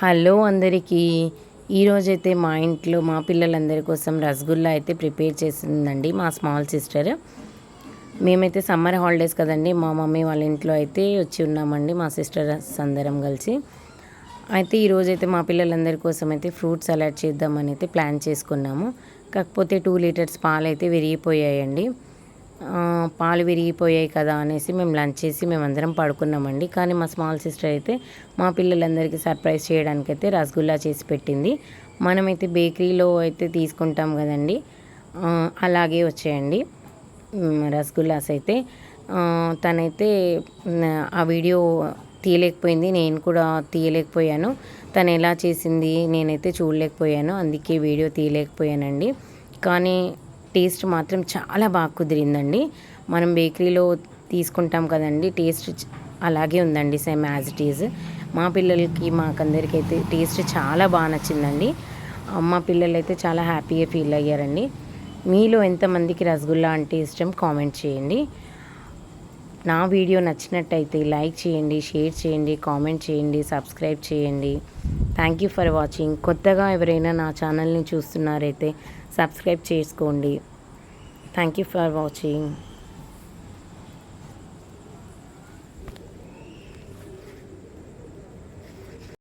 Hello అందరికీ. ఈరోజైతే మా ఇంట్లో మా పిల్లలందరి కోసం రసగుల్లా అయితే ప్రిపేర్ చేసిందండి మా స్మాల్ సిస్టర్. మేమైతే సమ్మర్ హాలిడేస్ కదండి మా మమ్మీ వాళ్ళ ఇంట్లో అయితే వచ్చి ఉన్నామండి మా సిస్టర్స్ అందరం కలిసి. అయితే ఈరోజైతే మా పిల్లలందరి కోసం అయితే ఫ్రూట్ సలాడ్ చేద్దామని అయితే ప్లాన్ చేసుకున్నాము. కాకపోతే టూ లీటర్స్ పాలు అయితే విరిగిపోయాయండి. పాలు విరిగిపోయాయి కదా అనేసి మేము లంచ్ చేసి మేమందరం పడుకున్నామండి. కానీ మా స్మాల్ సిస్టర్ అయితే మా పిల్లలందరికీ సర్ప్రైజ్ చేయడానికి అయితే రసగుల్లా చేసి పెట్టింది. మనమైతే బేకరీలో అయితే తీసుకుంటాం కదండి. అలాగే వచ్చాయండి. రసగుల్లాస్ అయితే. తనైతే ఆ వీడియో తీయలేకపోయింది. నేను కూడా తీయలేకపోయాను. తను ఎలా చేసింది నేనైతే చూడలేకపోయాను. అందుకే వీడియో తీయలేకపోయానండి. కానీ టేస్ట్ మాత్రం చాలా బాగా కుదిరిందండి. మనం బేకరీలో తీసుకుంటాం కదండి టేస్ట్ అలాగే ఉందండి సేమ్ యాజ్ ఇట్ ఈజ్. మా పిల్లలకి మాకందరికి అయితే టేస్ట్ చాలా బాగా నచ్చిందండి. మా పిల్లలు అయితే చాలా హ్యాపీగా ఫీల్ అయ్యారండి. మీలో ఎంతమందికి రసగుల్లా అంటే ఇష్టం కామెంట్ చేయండి. నా వీడియో నచ్చినట్టయితే లైక్ చేయండి షేర్ చేయండి కామెంట్ చేయండి సబ్స్క్రైబ్ చేయండి. Thank you for watching. కొత్తగా ఎవరైనా నా ఛానల్ని చూస్తున్నారైతే సబ్స్క్రైబ్ చేసుకోండి. Thank you for watching.